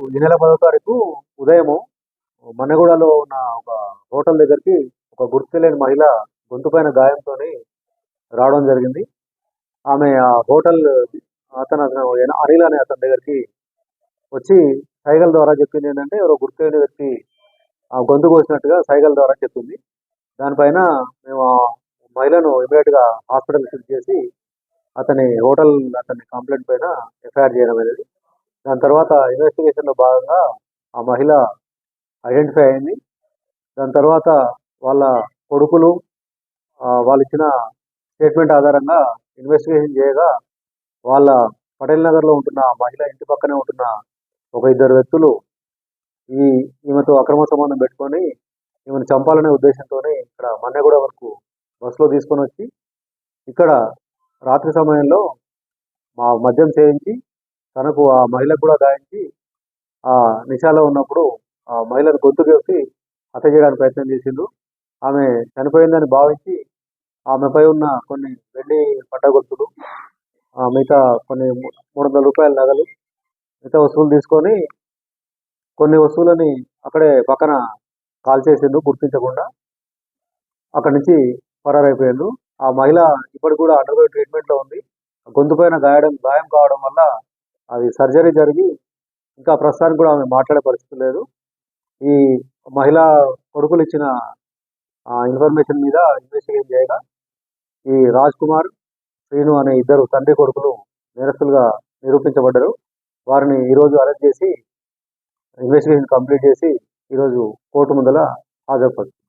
ఈ నెల పదో తారీఖు ఉదయము మనగూడలో ఉన్న ఒక హోటల్ దగ్గరికి ఒక గుర్తులేని మహిళ గొంతు పైన గాయంతో రావడం జరిగింది. ఆమె ఆ హోటల్ అతను అతను అనిల్ అనే అతని దగ్గరికి వచ్చి సైగల ద్వారా చెప్పింది ఏంటంటే ఎవరో గుర్తులేని వ్యక్తి ఆ గొంతు కోసినట్టుగా సైగల ద్వారా చెప్పింది. దానిపైన మేము ఆ మహిళను ఇమీడియట్గా హాస్పిటల్ షిఫ్ట్ చేసి అతని హోటల్ అతని కంప్లైంట్ పైన ఎఫ్ఐఆర్ చేయడం అనేది దాని తర్వాత ఇన్వెస్టిగేషన్లో భాగంగా ఆ మహిళ ఐడెంటిఫై అయింది. దాని తర్వాత వాళ్ళ కొడుకులు వాళ్ళు ఇచ్చిన స్టేట్మెంట్ ఆధారంగా ఇన్వెస్టిగేషన్ చేయగా వాళ్ళ పటేల్ నగర్లో ఉంటున్న మహిళ ఇంటి పక్కనే ఉంటున్న ఒక ఇద్దరు వ్యక్తులు ఈ ఈమెతో అక్రమ సంబంధం పెట్టుకొని ఈమెను చంపాలనే ఉద్దేశంతో ఇక్కడ మన్నెగూడ వరకు బస్సులో తీసుకొని వచ్చి ఇక్కడ రాత్రి సమయంలో మా మద్యం చేయించి తనకు ఆ మహిళకు కూడా గాయించి ఆ నిశాలో ఉన్నప్పుడు ఆ మహిళను గొంతు వేసి హత్య చేయడానికి ప్రయత్నం చేసిండు. ఆమె చనిపోయిందని భావించి ఆమెపై ఉన్న కొన్ని వెండి పట్టగొలుసులు ఆ మిగతా కొన్ని మూడు వందల రూపాయల నగలు మిగతా వస్తువులు తీసుకొని కొన్ని వస్తువులని అక్కడే పక్కన కాల్ చేసిండు గుర్తించకుండా. అక్కడి నుంచి పరారైపోయిండు. ఆ మహిళ ఇప్పటికి కూడా అండర్ ట్రీట్మెంట్లో ఉంది. గొంతు పైన గాయడం గాయం కావడం వల్ల అది సర్జరీ జరిగి ఇంకా ప్రస్తుతానికి కూడా ఆమె మాట్లాడే పరిస్థితి లేదు. ఈ మహిళ కొడుకులు ఇచ్చిన ఇన్ఫర్మేషన్ మీద ఇన్వెస్టిగేట్ చేయగా ఈ రాజ్ కుమార్ శ్రీను అనే ఇద్దరు తండ్రి కొడుకులు నేరస్తులుగా నిరూపించబడ్డారు. వారిని ఈరోజు అరెస్ట్ చేసి ఇన్వెస్టిగేషన్ కంప్లీట్ చేసి ఈరోజు కోర్టు ముందల హాజరుపడుతుంది